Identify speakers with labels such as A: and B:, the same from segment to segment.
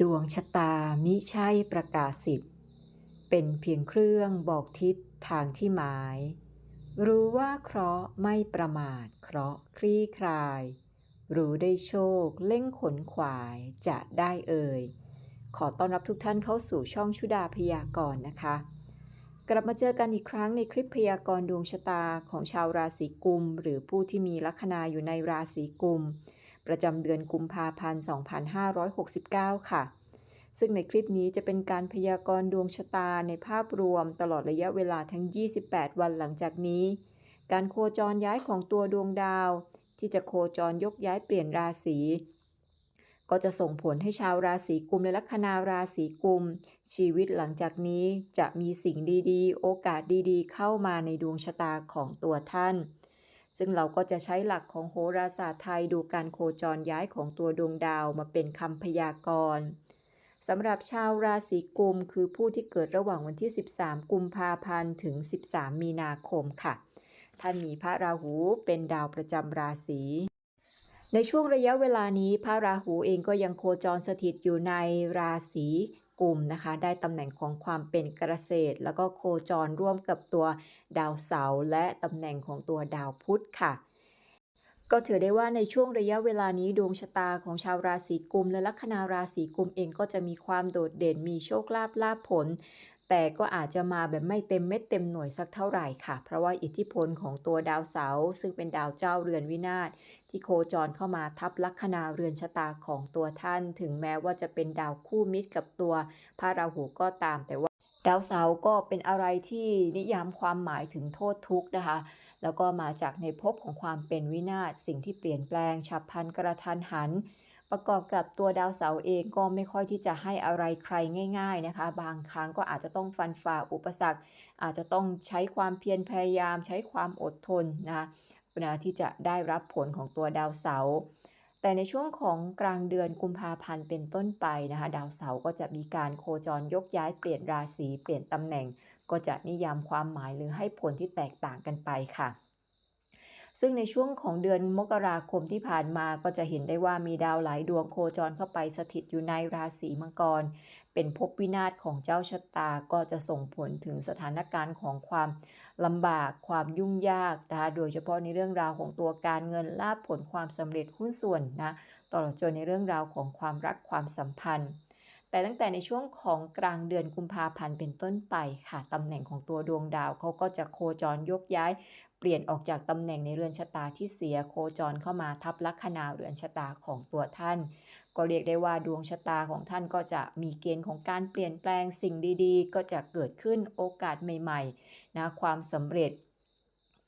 A: ดวงชะตามิใช่ประกาศสิทธิ์เป็นเพียงเครื่องบอกทิศทางที่หมาย รู้ว่าเคราะห์ไม่ประมาทเคราะห์คลี่คลาย รู้ได้โชคเล่งขนขวายจะได้เอ่ย ขอต้อนรับทุกท่านเข้าสู่ช่องชุดาพยากรณ์นะคะ กลับมาเจอกันอีกครั้งในคลิปพยากรณ์ดวงชะตาของชาวราศีกุม หรือผู้ที่มีลัคนาอยู่ในราศีกุม ประจำเดือนกุมภาพันธ์ 2569 ค่ะ ซึ่งในคลิปนี้จะเป็นการพยากรณ์ดวงชะตาในภาพรวมตลอดระยะเวลาทั้ง 28 วันหลังจากนี้ การโคจรย้ายของตัวดวงดาว ที่จะโคจรยกย้ายเปลี่ยนราศีก็จะส่งผลให้ชาวราศีกุมและลัคนาราศีกุม ชีวิตหลังจากนี้จะมีสิ่งดีๆ โอกาสดีๆ เข้ามาในดวงชะตาของตัวท่าน ซึ่งเราก็จะใช้หลักของโหราศาสตร์ไทยดูการโคจรย้ายของตัวดวงดาวมาเป็นคำพยากรณ์สำหรับชาวราศีกุม คือผู้ที่เกิดระหว่างวันที่ 13 กุมภาพันธ์ถึง 13 มีนาคมค่ะ ท่านมีพระราหูเป็นดาวประจำราศี ในช่วงระยะเวลานี้พระราหูเองก็ยังโคจรสถิตอยู่ในราศี กลุ่มนะคะ ได้ตำแหน่งของความเป็นเกษตร แล้วก็โคจรร่วมกับตัวดาวเสาร์และตำแหน่งของตัวดาวพุธค่ะ ก็ถือได้ว่าในช่วงระยะเวลานี้ดวงชะตาของชาวราศีกุม และลัคนาราศีกุมเองก็จะมีความโดดเด่นมีโชคลาภลาภผลแต่ก็อาจจะมาแบบไม่เต็มเม็ดเต็มหน่วยสักเท่าไหร่ค่ะ เพราะว่าอิทธิพลของตัวดาวเสาร์ซึ่งเป็นดาวเจ้าเรือนวินาศ ที่โคจรเข้ามาทับลัคนาเรือนชะตาของตัวท่าน ถึงแม้ว่าจะเป็นดาวคู่มิตรกับตัวพระราหูก็ตามแต่ว่าดาวเสาร์ก็เป็นอะไรที่นิยามความหมายถึงโทษทุกข์นะคะ แล้วก็มาจากในภพของความเป็นวินาศสิ่งที่เปลี่ยนแปลงฉับพลันกระทันหัน ประกอบกับตัวดาวเสาร์เองก็ไม่ค่อยที่จะให้อะไรใครง่าย ๆนะคะ บางครั้งก็อาจจะต้องฟันฝ่าอุปสรรค อาจจะต้องใช้ความเพียรพยายามใช้ความอดทนนะคะ เวลาที่จะได้รับผลของตัวดาวเสาร์แต่ในช่วงของกลางเดือนกุมภาพันธ์เป็นต้นไปนะคะดาวเสาร์ก็จะมีการโคจรยกย้ายเปลี่ยนราศีเปลี่ยนตำแหน่ง ก็จะนิยามความหมายหรือให้ผลที่แตกต่างกันไปค่ะ ซึ่งในช่วงของเดือนมกราคมที่ผ่านมาก็จะเห็นได้ว่ามีดาวหลายดวงโคจรเข้าไปสถิตอยู่ในราศีมังกร เป็นภพวินาศของเจ้าชะตาก็จะส่งผลถึงสถานการณ์ของความ ลำบากความยุ่งยากนะคะโดยเฉพาะในเรื่องราวของตัวการเงินลาภผลความสำเร็จหุ้นส่วนนะตลอดจนในเรื่องราวของความรักความสัมพันธ์ แต่ตั้งแต่ในช่วงของกลางเดือนกุมภาพันธ์เป็นต้นไปค่ะตำแหน่งของตัวดวงดาวเขาก็จะโคจรยกย้าย เปลี่ยนออกจากตำแหน่งในเรือนชะตาที่เสียโคจรเข้ามาทับลัคนาเรือนชะตาของตัวท่าน ก็เรียกได้ว่าดวงชะตาของท่านก็จะมีเกณฑ์ของการเปลี่ยนแปลงสิ่งดีๆ ก็จะเกิดขึ้นโอกาสใหม่ๆนะความสำเร็จ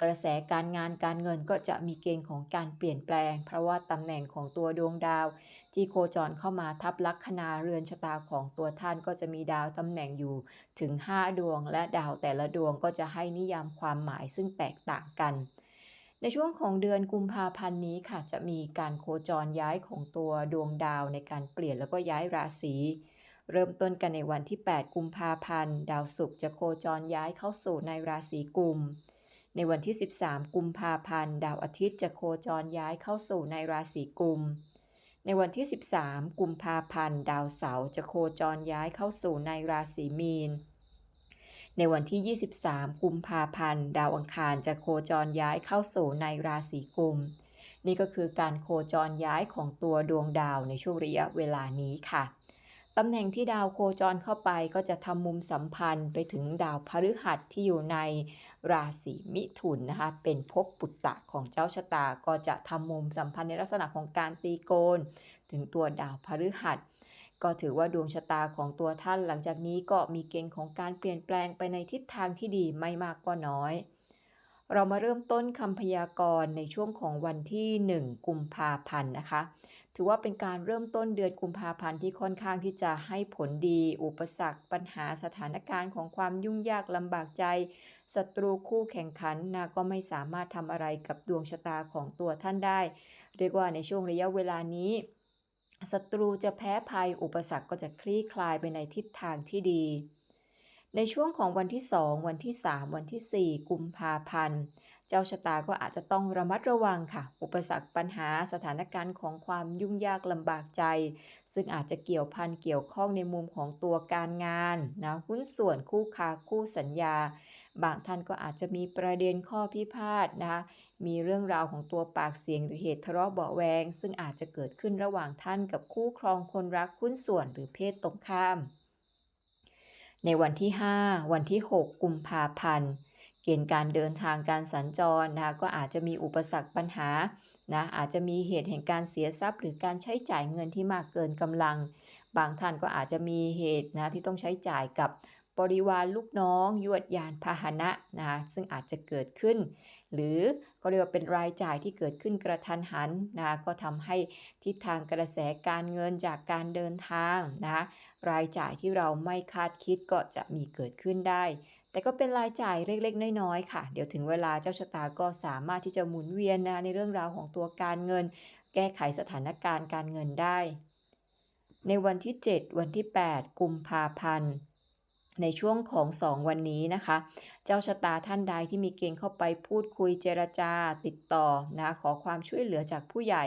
A: กระแสการงานการเงินก็จะมีเกณฑ์ของการเปลี่ยนแปลง เพราะว่าตำแหน่งของตัวดวงดาว ที่โคจรเข้ามาทับลัคนาเรือนชะตาของตัวท่านก็จะมีดาวตำแหน่งอยู่ถึง 5 ดวง และดาวแต่ละดวงก็จะให้นิยามความหมายซึ่งแตกต่างกัน ในช่วงของเดือนกุมภาพันธ์นี้ค่ะ จะมีการโคจรย้ายของตัวดวงดาวในการเปลี่ยนแล้วก็ย้ายราศี เริ่มต้นกันในวันที่ 8 กุมภาพันธ์ ดาวศุกร์จะโคจรย้ายเข้าสู่ในราศีกุม ในวันที่ 13 กุมภาพันธ์ ดาวอาทิตย์จะโคจรย้ายเข้าสู่ในราศีกุม ในวันที่ 13 กุมภาพันธ์ ดาวเสาร์จะโคจรย้ายเข้าสู่ในราศีมีน ในวันที่ 23 กุมภาพันธ์ ดาวอังคารจะโคจรย้ายเข้าสู่ในราศีกุม นี่ก็คือการโคจรย้ายของตัวดวงดาวในช่วงระยะเวลานี้ค่ะ ตำแหน่งที่ดาวโคจรเข้าไปก็จะทำมุมสัมพันธ์ไปถึงดาวพฤหัสที่อยู่ในราศีมิถุนนะคะ เป็นภพปุตตะของเจ้าชะตา ก็จะทำมุมสัมพันธ์ในลักษณะของการตีโกน ถึงตัวดาวพฤหัส ก็ถือว่าดวงชะตาของตัวท่านหลังจากนี้ก็มีเกณฑ์ของการเปลี่ยนแปลงไปในทิศทางที่ดีไม่มากก็น้อย เรามาเริ่มต้นคำพยากรณ์ในช่วงของวันที่ 1 กุมภาพันธ์นะคะ ถือว่าเป็นการเริ่มต้นเดือนกุมภาพันธ์ที่ค่อนข้างที่จะให้ผลดี อุปสรรค ปัญหาสถานการณ์ของความยุ่งยากลำบากใจศัตรูคู่แข่งขันนะก็ไม่สามารถทำอะไรกับดวงชะตาของตัวท่านได้ เรียกว่าในช่วงระยะเวลานี้ ศัตรูจะแพ้ภัยอุปสรรคก็จะคลี่คลายไปในทิศทางที่ดี ในช่วงของวันที่ 2 วันที่ 3 วันที่ 4 กุมภาพันธ์ เจ้าชะตาก็อาจจะต้องระมัดระวังค่ะ อุปสรรคปัญหาสถานการณ์ของความยุ่งยากลำบากใจ ซึ่งซึ่งอาจจะเกี่ยวพันเกี่ยวข้องในมุมของตัวการงานนะหุ้นส่วนคู่ค้าคู่สัญญา บางท่านก็อาจจะมีประเด็นข้อพิพาทนะคะมีเรื่องราวของตัวปากเสียงหรือเหตุทะเลาะเบาแวง ซึ่งอาจจะเกิดขึ้นระหว่างท่านกับคู่ครองคนรักหุ้นส่วนหรือเพศตรงข้าม ในวันที่ 5 วันที่ 6 กุมภาพันธ์เกณฑ์การเดินทางการสัญจรนะคะก็อาจจะมีอุปสรรคปัญหานะอาจจะมีเหตุแห่งการเสียทรัพย์ หรือการใช้จ่ายเงินที่มากเกินกำลัง บางท่านก็อาจจะมีเหตุนะที่ต้องใช้จ่ายกับบ บริวารลูกน้องยวดยานพาหนะนะคะซึ่งอาจจะเกิดขึ้น หรือก็เรียกว่าเป็นรายจ่ายที่เกิดขึ้นกระทันหันนะคะก็ทำให้ทิศทางกระแสการเงินจากการเดินทางนะคะรายจ่ายที่เราไม่คาดคิดก็จะมีเกิดขึ้นได้ แต่ก็เป็นรายจ่ายเล็กๆ น้อยๆค่ะ เดี๋ยวถึงเวลาเจ้าชะตาก็สามารถที่จะหมุนเวียนนะในเรื่องราวของตัวการเงิน แก้ไขสถานการณ์การเงินได้ ในวันที่ 7 วันที่ 8 กุมภาพันธ์ ในช่วงของ 2 วันนี้นะคะ เจ้าชะตาท่านใดที่มีเกณฑ์เข้าไปพูดคุยเจรจาติดต่อนะขอความช่วยเหลือจากผู้ใหญ่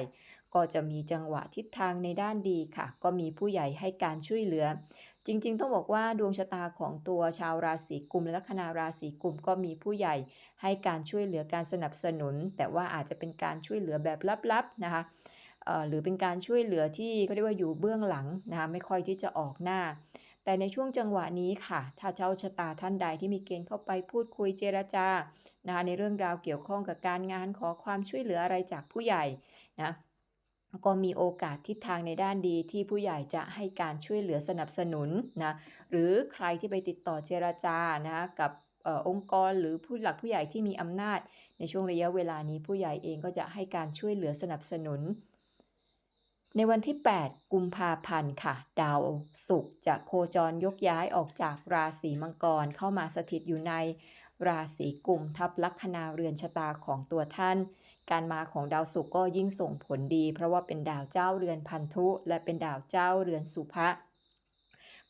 A: ก็จะมีจังหวะทิศทางในด้านดีค่ะ ก็มีผู้ใหญ่ให้การช่วยเหลือ จริง ๆ ต้องบอกว่าดวงชะตาของตัวชาวราศีกุมและลัคนาราศีกุมก็มีผู้ใหญ่ให้การช่วยเหลือการสนับสนุน แต่ว่าอาจจะเป็นการช่วยเหลือแบบลับๆนะคะหรือเป็นการช่วยเหลือที่เขาเรียกว่าอยู่เบื้องหลังนะคะไม่ค่อยที่จะออกหน้า แต่ในช่วงจังหวะนี้ค่ะ ถ้าเจ้าชะตาท่านใดที่มีเกณฑ์เข้าไปพูดคุยเจรจานะในเรื่องราวเกี่ยวข้องกับการงานขอความช่วยเหลืออะไรจากผู้ใหญ่นะก็มีโอกาสทิศทางในด้านดีที่ผู้ใหญ่จะให้การช่วยเหลือสนับสนุนนะหรือใครที่ไปติดต่อเจรจานะกับออองค์กรหรือผู้หลักผู้ใหญ่ที่มีอำนาจ ในช่วงระยะเวลานี้ผู้ใหญ่เองก็จะให้การช่วยเหลือสนับสนุน ในวันที่ 8 กุมภาพันธ์ค่ะ ดาวศุกร์จะโคจรยกย้ายออกจากราศีมังกรเข้ามาสถิตอยู่ในราศีกุมทับลัคนาเรือนชะตาของตัวท่าน การมาของดาวศุกร์ก็ยิ่งส่งผลดี เพราะว่าเป็นดาวเจ้าเรือนพันธุ และเป็นดาวเจ้าเรือนสุภะ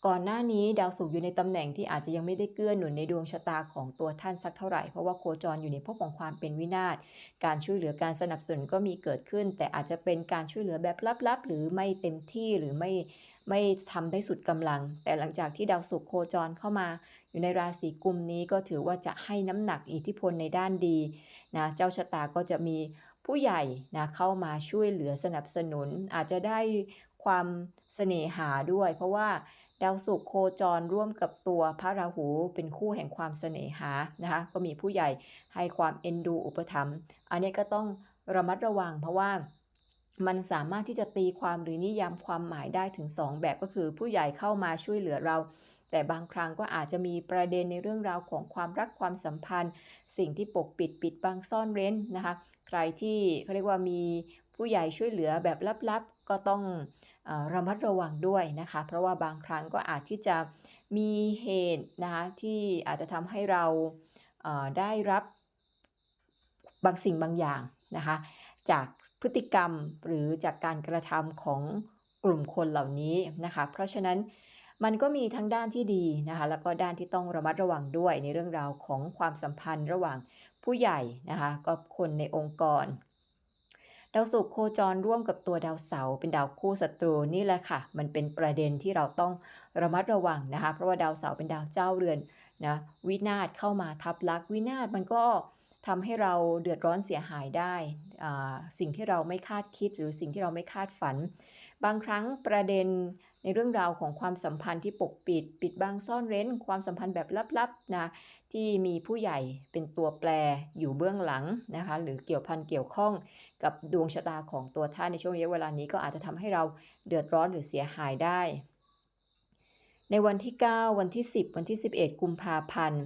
A: ก่อนหน้านี้ดาวศุกร์อยู่ในตำแหน่งที่อาจจะยังไม่ได้เกื้อหนุนในดวงชะตาของตัวท่านสักเท่าไหร่ เพราะว่าโคจรอยู่ในภพของความเป็นวินาศ การช่วยเหลือการสนับสนุนก็มีเกิดขึ้น แต่อาจจะเป็นการช่วยเหลือแบบลับๆ หรือไม่เต็มที่หรือไม่ไม่ทำได้สุดกำลัง แต่หลังจากที่ดาวศุกร์โคจรเข้ามา อยู่ในราศีกุมนี้ก็ถือว่าจะให้น้ำหนักอิทธิพลในด้านดีนะเจ้าชะตาก็จะมีผู้ใหญ่นะเข้ามาช่วยเหลือสนับสนุน อาจจะได้ความเสน่หาด้วย เพราะว่า ดาวศุกร์โคจรร่วมกับตัวพระราหูเป็นคู่แห่งความเสน่หานะคะก็มีผู้ใหญ่ให้ความเอ็นดูอุปถัมภ์อันนี้ก็ต้องระมัดระวังเพราะว่ามันสามารถที่จะตีความหรือนิยามความหมายได้ถึง 2 แบบก็คือผู้ใหญ่เข้ามาช่วยเหลือเรา แต่บางครั้งก็อาจจะมีประเด็นในเรื่องราวของความรักความสัมพันธ์ สิ่งที่ปกปิดปิดบังซ่อนเร้นนะคะ ใครที่เขาเรียกว่ามี ผู้ใหญ่ช่วยเหลือแบบลับๆ ก็ต้องระมัดระวังด้วยนะคะ เพราะว่าบางครั้งก็อาจที่จะมีเหตุนะคะที่อาจจะทำให้เราได้รับบางสิ่งบางอย่างนะคะจากพฤติกรรมหรือจากการกระทำของกลุ่มคนเหล่านี้นะคะ เพราะฉะนั้นมันก็มีทั้งด้านที่ดีนะคะแล้วก็ด้านที่ต้องระมัดระวังด้วยในเรื่องราวของความสัมพันธ์ระหว่างผู้ใหญ่นะคะกับคนในองค์กร ดาวศุกร์โคจรร่วมกับตัวดาวเสาร์เป็นดาวคู่ศัตรูนี่แหละค่ะ มันเป็นประเด็นที่เราต้องระมัดระวังนะคะ เพราะว่าดาวเสาร์เป็นดาวเจ้าเรือนนะวินาศเข้ามาทับลักวินาศมันก็ทำให้เราเดือดร้อนเสียหายได้ สิ่งที่เราไม่คาดคิดหรือสิ่งที่เราไม่คาดฝัน บางครั้งประเด็น ในเรื่องราวของความสัมพันธ์ที่ปกปิด ปิดบังซ่อนเร้น ความสัมพันธ์แบบลับๆนะที่มีผู้ใหญ่เป็นตัวแปรอยู่เบื้องหลังนะคะหรือเกี่ยวพันเกี่ยวข้องกับดวงชะตาของตัวท่านในช่วงระยะเวลานี้ก็อาจจะทำให้เราเดือดร้อนหรือเสียหายได้ ในวันที่ 9 วันที่ 10 วันที่ 11 กุมภาพันธ์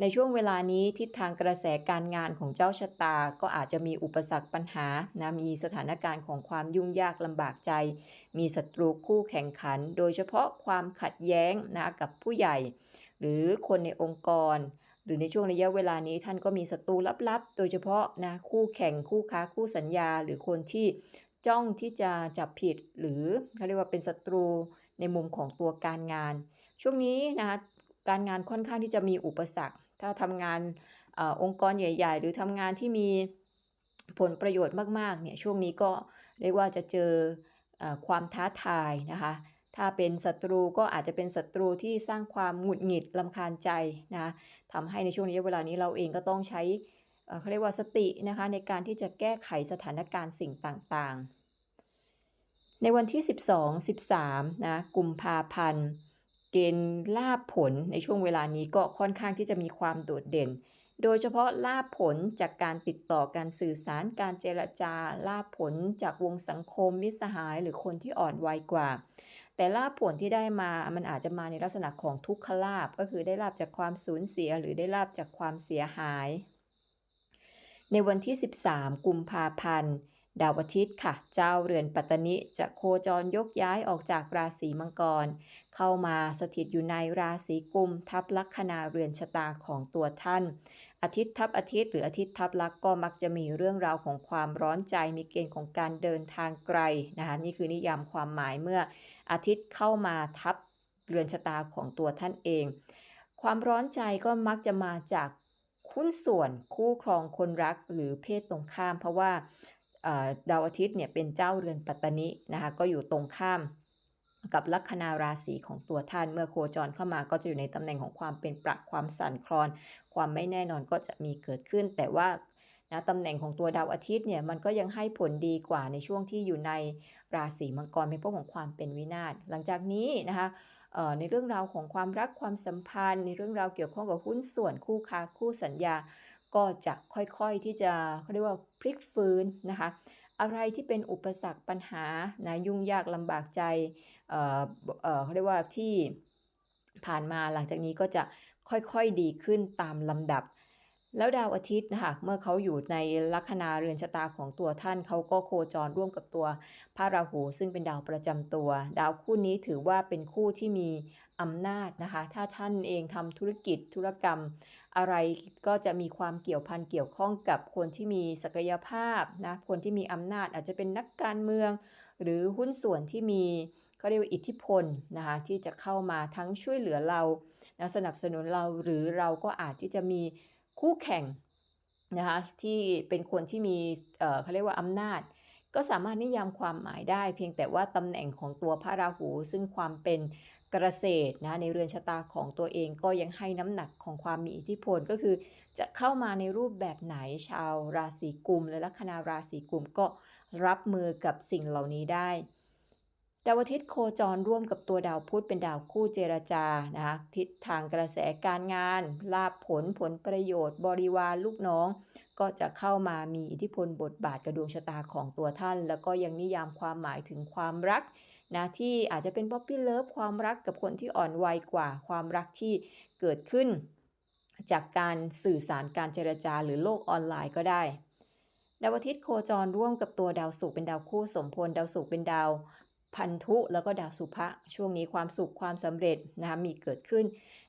A: ในช่วงเวลานี้ทิศทางกระแสการงานของเจ้าชะตา ก็อาจจะมีอุปสรรคปัญหานะมีสถานการณ์ของความยุ่งยากลำบากใจ มีศัตรูคู่แข่งขัน โดยเฉพาะความขัดแย้งนะกับผู้ใหญ่ หรือคนในองค์กร หรือในช่วงระยะเวลานี้ท่านก็มีศัตรูลับๆ โดยเฉพาะนะคู่แข่งคู่ค้าคู่สัญญา หรือคนที่จ้องที่จะจับผิด หรือเขาเรียกว่าเป็นศัตรูในมุมของตัวการงาน ช่วงนี้นะคะการงานค่อนข้างที่จะมีอุปสรรค ถ้าทำงานอองค์กรใหญ่ ๆ หรือทำงานที่มีผลประโยชน์มากๆเนี่ยช่วงนี้ก็เรียกว่าจะเจออความท้าทายนะคะ ถ้าเป็นศัตรูก็อาจจะเป็นศัตรูที่สร้างความหงุดหงิดลำคาญใจนะทำให้ในช่วงระยะเวลานี้เราเองก็ต้องใช้เอ่อเขาเรียกว่าสตินะคะในการที่จะแก้ไขสถานการณ์สิ่งต่างๆ ในวันที่ 12 13นะกุมภาพันธ์ เกณฑ์ลาบผลในช่วงเวลานี้ก็ค่อนข้างที่จะมีความโดดเด่น โดยเฉพาะลาบผลจากการติดต่อการสื่อสารการเจรจา ลาบผลจากวงสังคมมิสหาย หรือคนที่อ่อนวัยกว่า แต่ลาบผลที่ได้มามันอาจจะมาในลักษณะของทุกขลาบก็คือได้ลาบจากความสูญเสียหรือได้ลาบจากความเสียหาย ในวันที่ 13 กุมภาพันธ์ ดาวอาทิตย์ค่ะ เจ้าเรือนปัตตนิจะโคจรยกย้ายออกจากราศีมังกร เข้ามาสถิตอยู่ในราศีกุมทับลัคนาเรือนชะตาของตัวท่าน อาทิตย์ทับอาทิตย์หรืออาทิตย์ทับลักก็มักจะมีเรื่องราวของความร้อนใจมีเกณฑ์ของการเดินทางไกลนะคะนี่คือนิยามความหมายเมื่ออาทิตย์เข้ามาทับเรือนชะตาของตัวท่านเอง ความร้อนใจก็มักจะมาจากหุ้นส่วนคู่ครองคนรักหรือเพศตรงข้าม เพราะว่า ดาวอาทิตย์เนี่ยเป็นเจ้าเรือนปัตตนินะคะก็อยู่ตรงข้ามกับลัคนาราศีของตัวท่านเมื่อโคจรเข้ามาก็จะอยู่ในตำแหน่งของความเป็นประความสั่นคลอน ความไม่แน่นอนก็จะมีเกิดขึ้น แต่ว่านะตำแหน่งของตัวดาวอาทิตย์เนี่ยมันก็ยังให้ผลดีกว่าในช่วงที่อยู่ในราศีมังกรเป็นพวกของความเป็นวินาศหลังจากนี้นะคะในเรื่องราวของความรักความสัมพันธ์ ในเรื่องราวเกี่ยวข้องกับหุ้นส่วนคู่ค้าคู่สัญญา ก็จะค่อยๆที่จะเขาเรียกว่า พลิกฟื้นนะคะ อะไรที่เป็นอุปสรรคปัญหานะยุ่งยากลำบากใจเออเออเขาเรียกว่าที่ผ่านมาหลังจากนี้ก็จะค่อยๆดีขึ้นตามลำดับ แล้วดาวอาทิตย์นะคะเมื่อเขาอยู่ในลัคนาเรือนชะตาของตัวท่านเขาก็โคจรร่วมกับตัวพระราหู ซึ่งเป็นดาวประจำตัว ดาวคู่นี้ถือว่าเป็นคู่ที่มี อำนาจนะคะ ถ้าท่านเองทำธุรกิจธุรกรรม อะไรก็จะมีความเกี่ยวพันเกี่ยวข้องกับคนที่มีศักยภาพนะ คนที่มีอำนาจอาจจะเป็นนักการเมือง หรือหุ้นส่วนที่มีเขาเรียกว่าอิทธิพลนะคะที่จะเข้ามาทั้งช่วยเหลือเรานะสนับสนุนเราหรือเราก็อาจที่จะมีคู่แข่งนะคะที่เป็นคนที่มีเอ่อเขาเรียกว่าอำนาจ ก็สามารถนิยามความหมายได้ เพียงแต่ว่าตำแหน่งของตัวพระราหู ซึ่งความเป็น เกษตรนะในเรือนชะตาของตัวเองก็ยังให้น้ำหนักของความมีอิทธิพลก็คือ จะเข้ามาในรูปแบบไหนชาวราศีกุมและลัคนาราศีกุมก็รับมือกับสิ่งเหล่านี้ได้ดาวอาทิตย์โคจรร่วมกับตัวดาวพุธเป็นดาวคู่เจรจานะคะทิศทางกระแสการงาน ลาภผลผลประโยชน์ บริวารลูกน้อง ก็จะเข้ามามีอิทธิพลบทบาทกระดวงชะตาของตัวท่าน แล้วก็ยังนิยามความหมายถึงความรัก นะที่อาจจะเป็นป๊อปปี้เลิฟความรักกับคนที่อ่อนวัยกว่าความรักที่เกิดขึ้น จากการสื่อสารการเจรจาหรือโลกออนไลน์ก็ได้ดาวอาทิตย์โคจรร่วมกับตัวดาวศุกร์เป็นดาวคู่สมพลดาวศุกร์เป็นดาวพันธุแล้วก็ดาวสุภะช่วงนี้ความสุขความสำเร็จนะคะมีเกิดขึ้น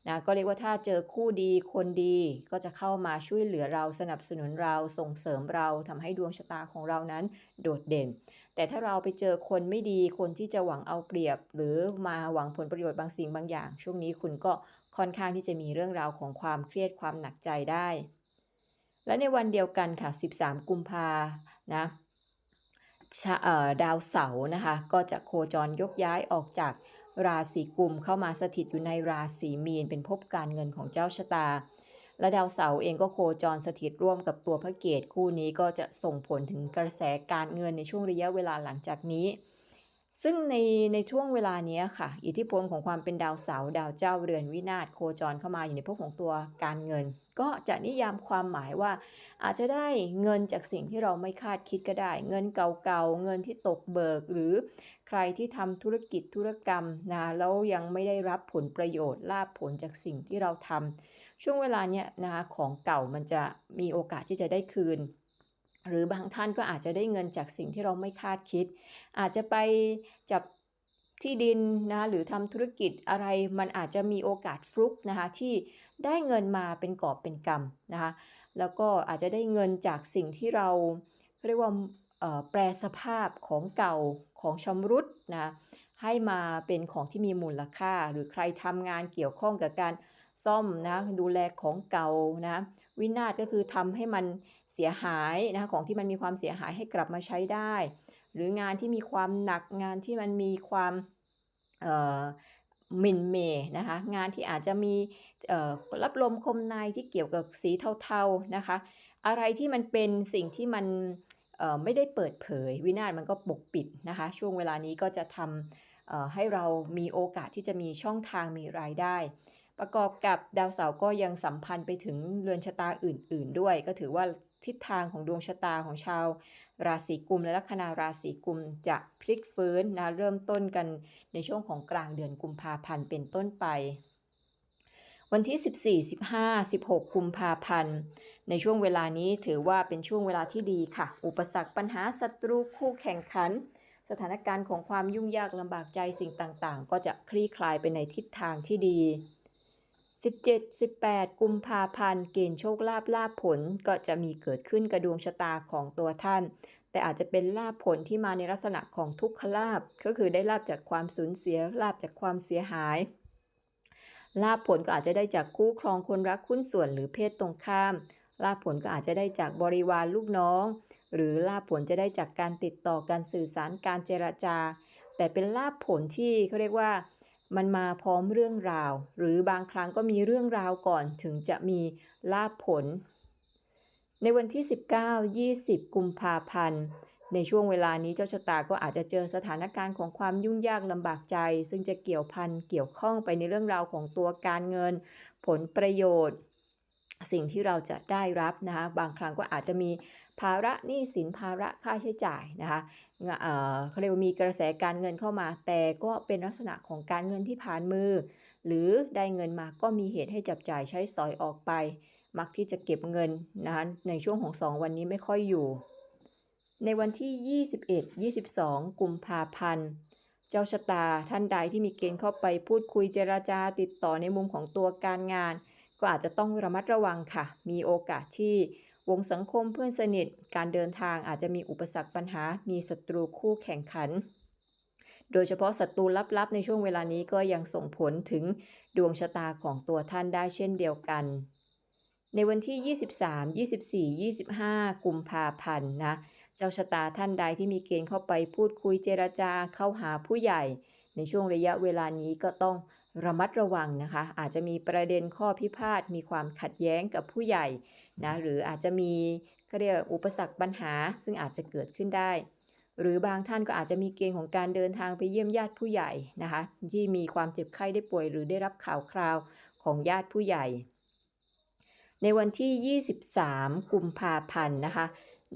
A: นะก็เรียกว่าถ้าเจอคู่ดีคนดีก็จะเข้ามาช่วยเหลือเราสนับสนุนเราส่งเสริมเราทำให้ดวงชะตาของเรานั้นโดดเด่น แต่ถ้าเราไปเจอคนไม่ดีคนที่จะหวังเอาเปรียบ หรือมาหวังผลประโยชน์บางสิ่งบางอย่าง ช่วงนี้คุณก็ค่อนข้างที่จะมีเรื่องราวของความเครียดความหนักใจได้ และในวันเดียวกันค่ะ 13 กุมภานะดาวเสาร์นะคะ ก็จะโคจรยกย้ายออกจากราศีกุมเข้ามาสถิตอยู่ในราศีมีนเป็นภพการเงินของเจ้าชะตา และดาวเสาร์เองก็โคจรสถิตร่วมกับตัวพระเกตคู่นี้ก็จะส่งผลถึงกระแสการเงินในช่วงระยะเวลาหลังจากนี้ ซึ่งในในช่วงเวลานี้ค่ะ อิทธิพลของความเป็นดาวเสาร์ดาวเจ้าเรือนวินาศโคจรเข้ามาอยู่ในภพของตัวการเงิน ก็จะนิยามความหมายว่า อาจจะได้เงินจากสิ่งที่เราไม่คาดคิดก็ได้ เงินเก่าๆเงินที่ตกเบิกหรือใครที่ทำธุรกิจธุรกรรมนะแล้วยังไม่ได้รับผลประโยชน์ลาภผลจากสิ่งที่เราทำ ช่วงเวลาเนี้ยนะคะของเก่ามันจะมีโอกาสที่จะได้คืน หรือบางท่านก็อาจจะได้เงินจากสิ่งที่เราไม่คาดคิด อาจจะไปจับที่ดินนะหรือทำธุรกิจอะไรมันอาจจะมีโอกาสฟลุกนะคะที่ได้เงินมาเป็นกอบเป็นกำนะคะแล้วก็อาจจะได้เงินจากสิ่งที่เราเรียกว่าแปลสภาพของเก่าของชำรุดนะให้มาเป็นของที่มีมูลค่า หรือใครทำงานเกี่ยวข้องกับการ ซ่อมนะดูแลของเก่านะวินาศก็คือทำให้มันเสียหายนะของที่มันมีความเสียหายให้กลับมาใช้ได้ หรืองานที่มีความหนักงานที่มันมีความหมินเมนะคะงานที่อาจจะมีรับลมคมในที่เกี่ยวกับสีเทาๆนะคะอะไรที่มันเป็นสิ่งที่มันไม่ได้เปิดเผย วินาศมันก็ปกปิดนะคะ ช่วงเวลานี้ก็จะทำให้เรามีโอกาสที่จะมีช่องทางมีรายได้ ประกอบกับดาวเสาร์ก็ยังสัมพันธ์ไปถึงเรือนชะตาอื่น ๆ ด้วย ก็ถือว่าทิศทางของดวงชะตาของชาว ราศีกุมและลัคนาราศีกุมจะพลิกฟื้นนะเริ่มต้นกันในช่วงของกลางเดือนกุมภาพันธ์เป็นต้นไป วันที่ 14 15 16 กุมภาพันธ์ ในช่วงเวลานี้ถือว่าเป็นช่วงเวลาที่ดีค่ะ อุปสรรคปัญหาศัตรูคู่แข่งขันสถานการณ์ของความยุ่งยากลำบากใจสิ่งต่างๆ ก็จะคลี่คลายไปในทิศทางที่ดี 17 18 กุมภาพันธ์เกณฑ์โชคลาภลาภผลก็จะมีเกิดขึ้นกระดวงชะตาของตัวท่าน แต่อาจจะเป็นลาภผลที่มาในลักษณะของทุกขลาภก็คือได้ลาภจากความสูญเสียลาภจากความเสียหายลาภผลก็อาจจะได้จากคู่ครองคนรักคุ้นส่วนหรือเพศตรงข้ามลาภผลก็อาจจะได้จากบริวารลูกน้อง หรือลาภผลจะได้จากการติดต่อการสื่อสารการเจรจา แต่เป็นลาภผลที่เขาเรียกว่า มันมาพร้อมเรื่องราว หรือบางครั้งก็มีเรื่องราวก่อนถึงจะมีลาภผล ในวันที่ 19 20 กุมภาพันธ์ ในช่วงเวลานี้เจ้าชะตาก็อาจจะเจอสถานการณ์ของความยุ่งยากลำบากใจ ซึ่งจะเกี่ยวพันเกี่ยวข้องไปในเรื่องราวของตัวการเงิน ผลประโยชน์สิ่งที่เราจะได้รับนะคะ บางครั้งก็อาจจะมีภาระหนี้สินภาระค่าใช้จ่ายนะคะ เเขาเรียกว่ามีกระแสการเงินเข้ามา แต่ก็เป็นลักษณะของการเงินที่ผ่านมือ หรือได้เงินมาก็มีเหตุให้จับจ่ายใช้สอยออกไป มักที่จะเก็บเงินนะคะในช่วงของ 2 วันนี้ไม่ค่อยอยู่ ในวันที่ 21 22 กุมภาพันธ์เจ้าชะตาท่านใดที่มีเกณฑ์เข้าไปพูดคุยเจราจาติดต่อในมุมของตัวการงาน ก็อาจจะต้องระมัดระวังค่ะ มีโอกาสที่ วงสังคมเพื่อนสนิท การเดินทางอาจจะมีอุปสรรคปัญหา มีศัตรูคู่แข่งขัน โดยเฉพาะศัตรูลับๆ ในช่วงเวลานี้ก็ยังส่งผลถึงดวงชะตาของตัวท่านได้เช่นเดียวกัน ในวันที่ 23 24 25 กุมภาพันธ์นะ เจ้าชะตาท่านใดที่มีเกณฑ์เข้าไปพูดคุยเจรจาเข้าหาผู้ใหญ่ ในช่วงระยะเวลานี้ก็ต้อง ระมัดระวังนะคะ อาจจะมีประเด็นข้อพิพาทมีความขัดแย้งกับผู้ใหญ่นะหรืออาจจะมีเขาเรียกอุปสรรคปัญหา ซึ่งอาจจะเกิดขึ้นได้ หรือบางท่านก็อาจจะมีเกณฑ์ของการเดินทางไปเยี่ยมญาติผู้ใหญ่นะคะที่มีความเจ็บไข้ได้ป่วย หรือได้รับข่าวคราวของญาติผู้ใหญ่ ในวันที่ 23 กุมภาพันธ์นะคะ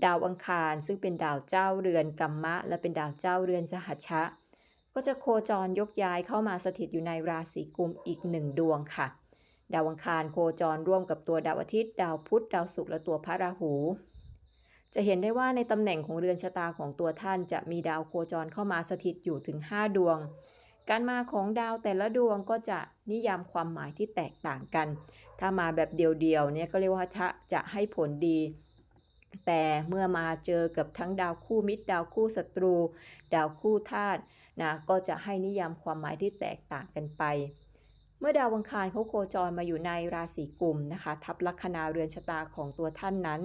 A: ดาวอังคารซึ่งเป็นดาวเจ้าเรือนกัมมะ และเป็นดาวเจ้าเรือนสหัชชะ ก็จะโคจรยกย้ายเข้ามาสถิตอยู่ในราศีกุมอีกหนึ่งดวงค่ะ ดาวอังคารโคจรร่วมกับตัวดาวอาทิตย์ ดาวพุธ ดาวศุกร์และตัวพระราหู จะเห็นได้ว่าในตำแหน่งของเรือนชะตาของตัวท่านจะมีดาวโคจรเข้ามาสถิตอยู่ถึง 5 ดวง การมาของดาวแต่ละดวงก็จะนิยามความหมายที่แตกต่างกัน ถ้ามาแบบเดียวๆเนี่ยก็เรียกว่าจะจะให้ผลดีแต่เมื่อมาเจอกับทั้งดาวคู่มิตร ดาวคู่ศัตรู ดาวคู่ธาตุ นะก็จะให้นิยามความหมายที่แตกต่างกันไป เมื่อดาวอังคารเขาโคจรมาอยู่ในราศีกุมนะคะทับลัคนาเรือนชะตาของตัวท่านนั้น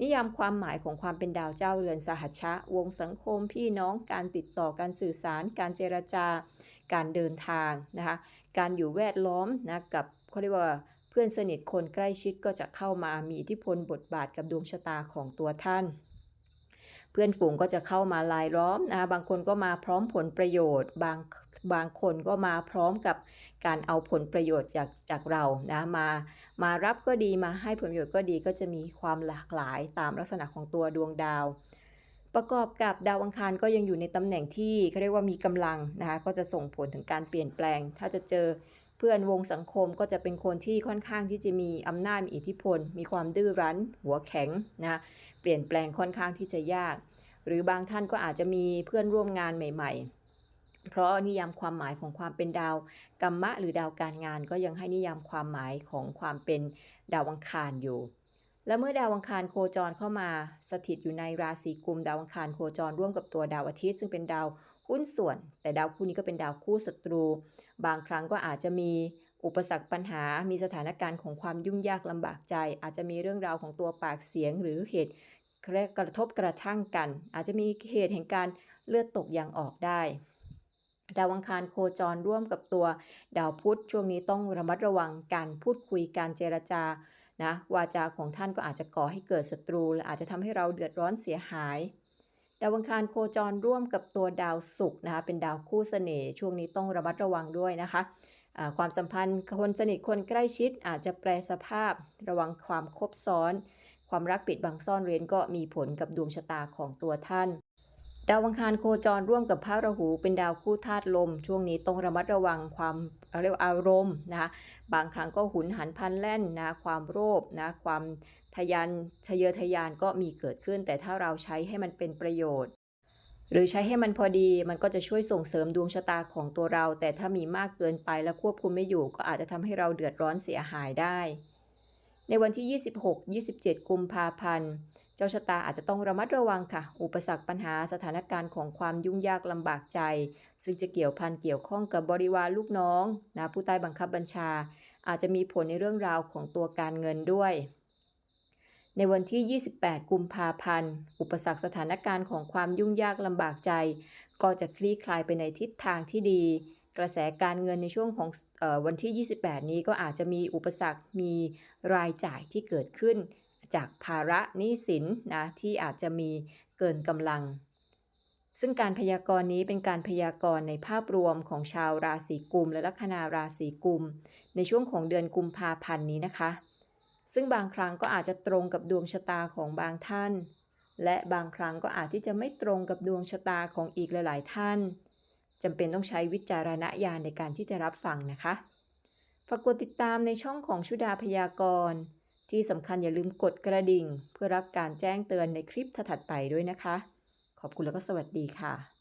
A: นิยามความหมายของความเป็นดาวเจ้าเรือนสหัชชะ วงสังคมพี่น้องการติดต่อการสื่อสาร การเจรจา การเดินทางนะคะการอยู่แวดล้อมนะกับเขาเรียกว่าเพื่อนสนิทคนใกล้ชิดก็จะเข้ามามีอิทธิพลบทบาทกับดวงชะตาของตัวท่าน พื่อนฝูงก็จะเข้ามาลายล้อมนะบางคนก็มาพร้อมผลประโยชน์ บางบางคนก็มาพร้อมกับการเอาผลประโยชน์จากจากเรานะมามารับก็ดีมาให้ผลประโยชน์ก็ดีก็จะมีความหลากหลายตามลักษณะของตัวดวงดาว ประกอบกับดาวอังคารก็ยังอยู่ในตำแหน่งที่เขาเรียกว่ามีกำลังนะคะก็จะส่งผลถึงการเปลี่ยนแปลง ถ้าจะเจอเพื่อนวงสังคมก็จะเป็นคนที่ค่อนข้างที่จะมีอำนาจมีอิทธิพล มีความดื้อรั้น หัวแข็งนะเปลี่ยนแปลงค่อนข้างที่จะยาก หรือบางท่านก็อาจจะมีเพื่อนร่วมงานใหม่ ๆ เพราะนิยามความหมายของความเป็นดาวกัมมะหรือดาวการงาน ก็ยังให้นิยามความหมายของความเป็นดาวอังคารอยู่ และเมื่อดาวอังคารโคจรเข้ามาสถิตอยู่ในราศีกุม ดาวอังคารโคจรร่วมกับตัวดาวอาทิตย์ ซึ่งเป็นดาวหุ้นส่วน แต่ดาวคู่นี้ก็เป็นดาวคู่ศัตรู บางครั้งก็อาจจะมีอุปสรรคปัญหา มีสถานการณ์ของความยุ่งยากลำบากใจ อาจจะมีเรื่องราวของตัวปากเสียงหรือเหตุ กระทบกระทั่งกัน อาจจะมีเหตุแห่งการเลือดตกยางออกได้ ดาวอังคารโคจรร่วมกับตัว ดาวพุธช่วงนี้ต้องระมัดระวังการพูดคุยการเจรจานะวาจาของท่านก็อาจจะก่อให้เกิดศัตรูและอาจจะทำให้เราเดือดร้อนเสียหาย ดาวอังคารโคจรร่วมกับตัวดาวศุกร์นะคะเป็นดาวคู่เสน่ห์ช่วงนี้ต้องระมัดระวังด้วยนะคะความสัมพันธ์คนสนิทคนใกล้ชิดอาจจะแปรสภาพระวังความคบซ้อน ความรักปิดบังซ่อนเร้นก็มีผลกับดวงชะตาของตัวท่าน ดาวอังคารโคจรร่วมกับพระราหูเป็นดาวคู่ธาตุลม ช่วงนี้ต้องระมัดระวังความเรียกอารมณ์นะคะบางครั้งก็หุนหันพันแล่นนะความโลภนะความทะยานทะเยอทะยานก็มีเกิดขึ้น แต่ถ้าเราใช้ให้มันเป็นประโยชน์ หรือใช้ให้มันพอดีมันก็จะช่วยส่งเสริมดวงชะตาของตัวเรา แต่ถ้ามีมากเกินไปแล้วควบคุมไม่อยู่ ก็อาจจะทำให้เราเดือดร้อนเสียหายได้ ในวันที่ 26-27 กุมภาพันธ์ เจ้าชะตาอาจจะต้องระมัดระวังค่ะ อุปสรรคปัญหาสถานการณ์ของความยุ่งยากลำบากใจ ซึ่งจะเกี่ยวพันเกี่ยวข้องกับบริวารลูกน้องนะผู้ใต้บังคับบัญชา อาจจะมีผลในเรื่องราวของตัวการเงินด้วย ในวันที่ 28 กุมภาพันธ์ อุปสรรคสถานการณ์ของความยุ่งยากลำบากใจ ก็จะคลี่คลายไปในทิศทางที่ดี กระแสการเงินในช่วงของออวันที่ 28 นี้ก็อาจจะมีอุปสรรค มีรายจ่ายที่เกิดขึ้น จากภาระหนี้สินนะที่อาจจะมีเกินกำลัง ซึ่งการพยากรณ์นี้เป็นการพยากรณ์ในภาพรวมของชาวราศีกุม และลัคนาราศีกุม ในช่วงของเดือนกุมภาพันธ์นี้นะคะ ซึ่งบางครั้งก็อาจจะตรงกับดวงชะตาของบางท่าน และบางครั้งก็อาจที่จะไม่ตรงกับดวงชะตาของอีกหลาย ๆ ท่าน จำเป็นต้องใช้วิจารณญาณในการที่จะรับฟังนะคะฝากกดติดตามในช่องของชุดาพยากรณ์ที่สำคัญอย่าลืมกดกระดิ่ง เพื่อรับการแจ้งเตือนในคลิปถัดไปด้วยนะคะ ขอบคุณแล้วก็สวัสดีค่ะ